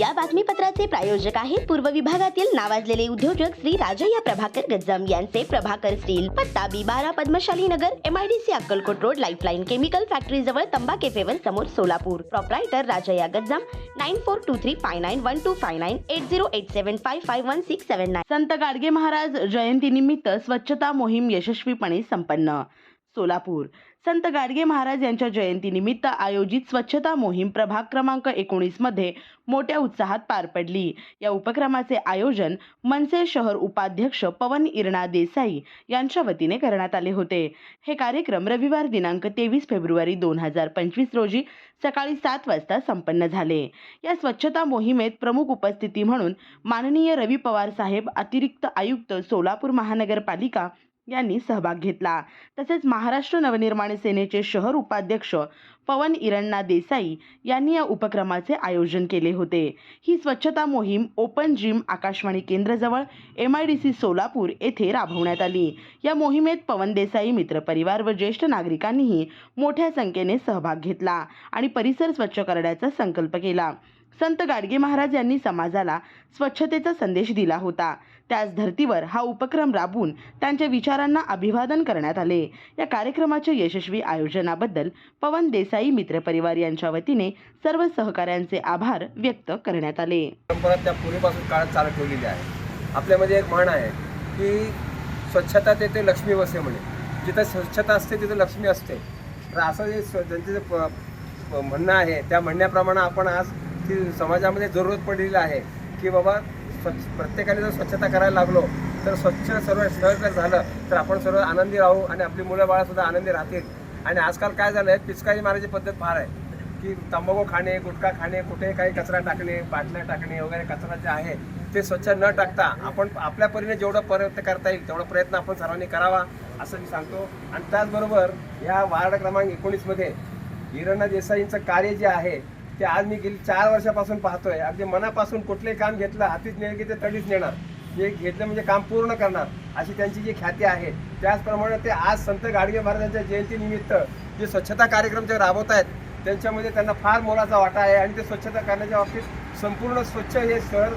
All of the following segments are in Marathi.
या बातमीपत्राचे प्रायोजक आहेत पूर्व विभागातील नावाजलेले उद्योजक श्री राजय्या प्रभाकर गज्जम यांचे प्रभाकर स्टील पत्ता बी बारा Padmashali Nagar MIDC Akkalkot road Lifeline chemical factory जवळ तंबा केफेवर समोर Solapur. Proprietor Rajayya Gajjam nine four two three five nine one two five nine eight zero eight seven five five one six seven nine Sant Gadge Maharaj जयंतीनिमित्त स्वच्छता मोहीम यशस्वीपणे संपन्न. सोलापूर. संत गाडगे महाराज यांच्या जयंतीनिमित्त आयोजित स्वच्छता मोहीम प्रभाग क्रमांक एकोणीसमध्ये मोठ्या उत्साहात पार पडली. या उपक्रमाचे आयोजन मनसे शहर उपाध्यक्ष पवन इरणा देसाई यांच्या वतीने करण्यात आले होते. हे कार्यक्रम रविवार दिनांक तेवीस फेब्रुवारी दोन हजार पंचवीस रोजी सकाळी सात वाजता संपन्न झाले. या स्वच्छता मोहिमेत प्रमुख उपस्थिती म्हणून माननीय रवी पवार साहेब अतिरिक्त आयुक्त सोलापूर महानगरपालिका यांनी सहभाग घेतला. तसेच महाराष्ट्र नवनिर्माण सेनेचे शहर उपाध्यक्ष पवन इरण्णा देसाई यांनी या उपक्रमाचे आयोजन केले होते. ही स्वच्छता मोहीम open gym Akashvani केंद्रजवळ M I D C Solapur येथे राबवण्यात आली. या मोहिमेत पवन देसाई मित्रपरिवार व ज्येष्ठ नागरिकांनीही मोठ्या संख्येने सहभाग घेतला आणि परिसर स्वच्छ करण्याचा संकल्प केला. संत गाडगे महाराज यांनी समाजाला स्वच्छतेचा संदेश दिला होता. त्याच धर्तीवर हा उपक्रम राबवून त्यांच्या विचारांना अभिवादन करण्यात आले. या कार्यक्रमाच्या यशस्वी आयोजनाबद्दल पवन देसाई मित्रपरिवार यांच्या वतीने सर्व सहकाऱ्यांचे आभार व्यक्त करण्यात आले. परंपरा त्या पूर्वीपासून काळात चालत ठेवलेली आहे. आपल्यामध्ये एक म्हण आहे की स्वच्छता तेथे लक्ष्मी वसे म्हणे. जिथं स्वच्छता असते तिथं लक्ष्मी असते. तर असं जे त्यांचं जे प- म्हणणं आहे त्या म्हणण्याप्रमाणे आपण आज ती समाजामध्ये जरूरत पडलेली आहे की बाबा स्वच्छ प्रत्येकाने जर स्वच्छता करायला लागलो तर स्वच्छ सर्व सहकार झालं तर आपण सर्व आनंदी राहू आणि आपली मुलं बाळासुद्धा आनंदी राहतील. आणि आजकाल काय झालं आहे पिचकारी मारायची पद्धत फार आहे. की तंबाखू खाणे गुटखा खाणे कुठे काही कचरा टाकणे बाटल्या टाकणे वगैरे कचरा जे आहे ते स्वच्छ न टाकता आपण आपल्या परीने जेवढं प्रयत्न करता येईल तेवढा प्रयत्न आपण सर्वांनी करावा असं मी सांगतो. आणि त्याचबरोबर या वार्ड क्रमांक एकोणीसमध्ये हिरणा देसाईंचं कार्य जे आहे ते आज मी गेली चार वर्षापासून पाहतोय. अगदी मनापासून कुठलंही काम घेतलं हातीच नेलं की ते तडीच नेणार. हे घेतलं म्हणजे काम पूर्ण करणार अशी त्यांची जी ख्याती आहे. त्याचप्रमाणे ते आज संत गाडगे महाराजांच्या जयंतीनिमित्त जे स्वच्छता कार्यक्रम जे राबवत आहेत त्यांच्यामध्ये त्यांना फार मोलाचा वाटा आहे आणि ते स्वच्छता करण्याच्या बाबतीत संपूर्ण स्वच्छ हे शहर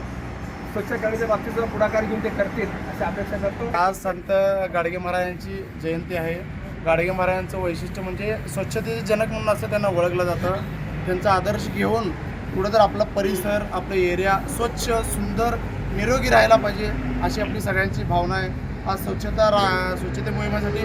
स्वच्छ करण्याच्या बाबतीत जर पुढाकार घेऊन ते करतील अशी अपेक्षा करतो. आज संत गाडगे महाराजांची जयंती आहे. गाडगे महाराजांचं वैशिष्ट्य म्हणजे स्वच्छतेचे जनक म्हणून असं त्यांना ओळखलं जातं. त्यांचा आदर्श घेऊन पुढं तर आपला परिसर आपलं एरिया स्वच्छ सुंदर निरोगी राहायला पाहिजे अशी आपली सगळ्यांची भावना आहे. आज स्वच्छता रा स्वच्छते मोहिमेसाठी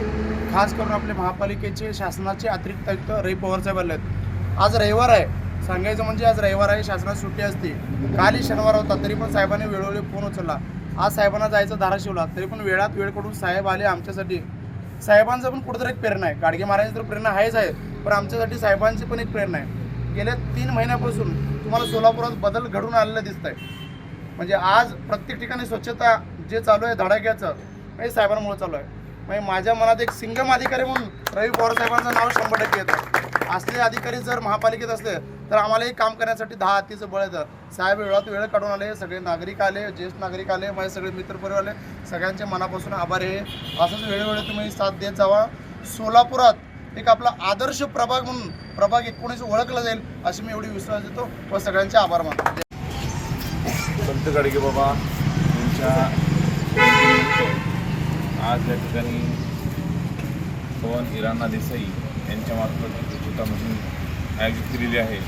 खास करून आपले महापालिकेचे शासनाचे अतिरिक्त आयुक्त रवी पवारसाहेब आले आहेत आज रविवार आहे. सांगायचं म्हणजे आज रविवार आहे शासनात सुट्टी असते. कालही शनिवार होता तरी पण साहेबांनी वेळोवेळी फोन उचलला. आज साहेबांना जायचं धाराशिवला तरी पण वेळात वेळकडून साहेब आले आमच्यासाठी. साहेबांचं पण कुठेतरी एक प्रेरणा आहे. गाडगे महाराजांची तर प्रेरणा आहेच आहे पण आमच्यासाठी साहेबांची पण एक प्रेरणा आहे. गेल्या तीन महिन्यापासून तुम्हाला सोलापुरात बदल घडून आलेला दिसत आहे म्हणजे आज प्रत्येक ठिकाणी स्वच्छता जे चालू आहे धडाक्याचं हे साहेबांमुळे चालू आहे. म्हणजे माझ्या मनात एक सिंगम अधिकारी म्हणून रवी पवार साहेबांचं नाव शंभर टक्के येतं. असले अधिकारी जर महापालिकेत असले तर आम्हालाही काम करण्यासाठी दहा हातीचं बळ येतं. साहेब वेळात वेळ काढून आले सगळे नागरिक आले ज्येष्ठ नागरिक आले माझे सगळे मित्रपरिवार आले. सगळ्यांचे मनापासून आभार आहे. असंच वेळोवेळी तुम्ही साथ देत जावा. सोलापुरात एक आपला आदर्श प्रभाग म्हणून प्रभाग एकोणीस ओळखला जाईल अशी मी एवढी विश्वास देतो. व सगळ्यांचे आभार मानतो. संत गाडगे बाबा यांच्या आज या ठिकाणी पवन इराणा देसाई यांच्या मार्फत स्वच्छता मोहीम आयोजित केलेली आहे.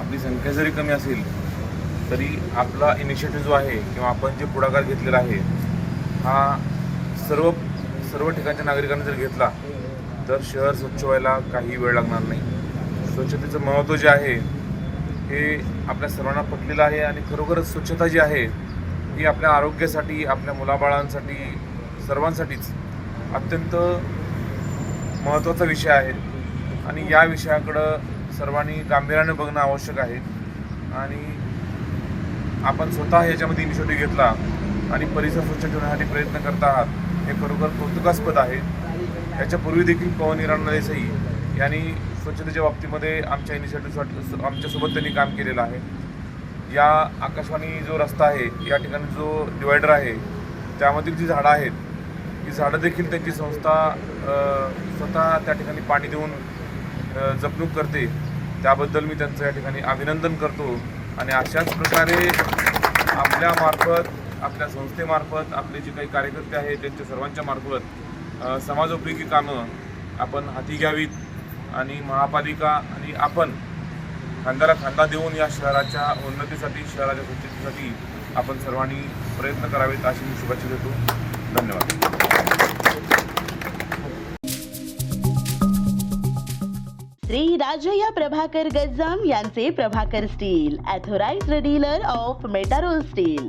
आपली संख्या जरी कमी असेल तरी आपला इनिशिएटिव्ह जो आहे किंवा आपण जे पुढाकार घेतलेला आहे हा सर्व सर्व ठिकाणच्या नागरिकांनी जर घेतला तर शहर स्वच्छ व्हायला काही वेळ लागणार नाही. स्वच्छतेचं महत्त्व जे आहे हे आपल्या सर्वांना पटलेलं आहे आणि खरोखरच स्वच्छता जी आहे ही आपल्या आरोग्यासाठी आपल्या मुलाबाळांसाठी सर्वांसाठीच अत्यंत महत्त्वाचा विषय आहे. आणि या विषयाकडं सर्वांनी गांभीर्याने बघणं आवश्यक आहे. आणि आपण स्वतः याच्यामध्ये इनिशिएटिव्ह घेतला आणि परिसर स्वच्छ ठेवण्यासाठी प्रयत्न करत आहात हे खरोखर कौतुकास्पद आहे. याच्यापूर्वी देखील पवन इराणा देसाई यांनी स्वच्छतेच्या बाबतीमध्ये आमच्या इनिशिएटिव्हसाठी आमच्यासोबत त्यांनी काम केलेलं आहे. या आकाशवाणी जो रस्ता आहे या ठिकाणी जो डिवायडर आहे त्यामधील जी झाडं आहेत ही झाडं देखील त्यांची संस्था स्वतः त्या ठिकाणी पाणी देऊन जपणूक करते. त्याबद्दल मी त्यांचं या ठिकाणी अभिनंदन करतो आणि अशाच प्रकारे आपल्यामार्फत आपल्या संस्थेमार्फत आपले जे काही कार्यकर्ते आहेत त्यांच्या सर्वांच्या मार्फत समाजोपयोगी कामं आपण हाती घ्यावीत आणि महापालिका आणि आपण खांद्याला खांदा देऊन या शहराच्या उन्नतीसाठी शहराच्या स्वच्छतेसाठी आपण सर्वांनी प्रयत्न करावेत अशी मी शुभेच्छा देतो. धन्यवाद. श्री राजया प्रभाकर गज्जाम यांचे Prabhakar steel authorised dealer of Metarol steel.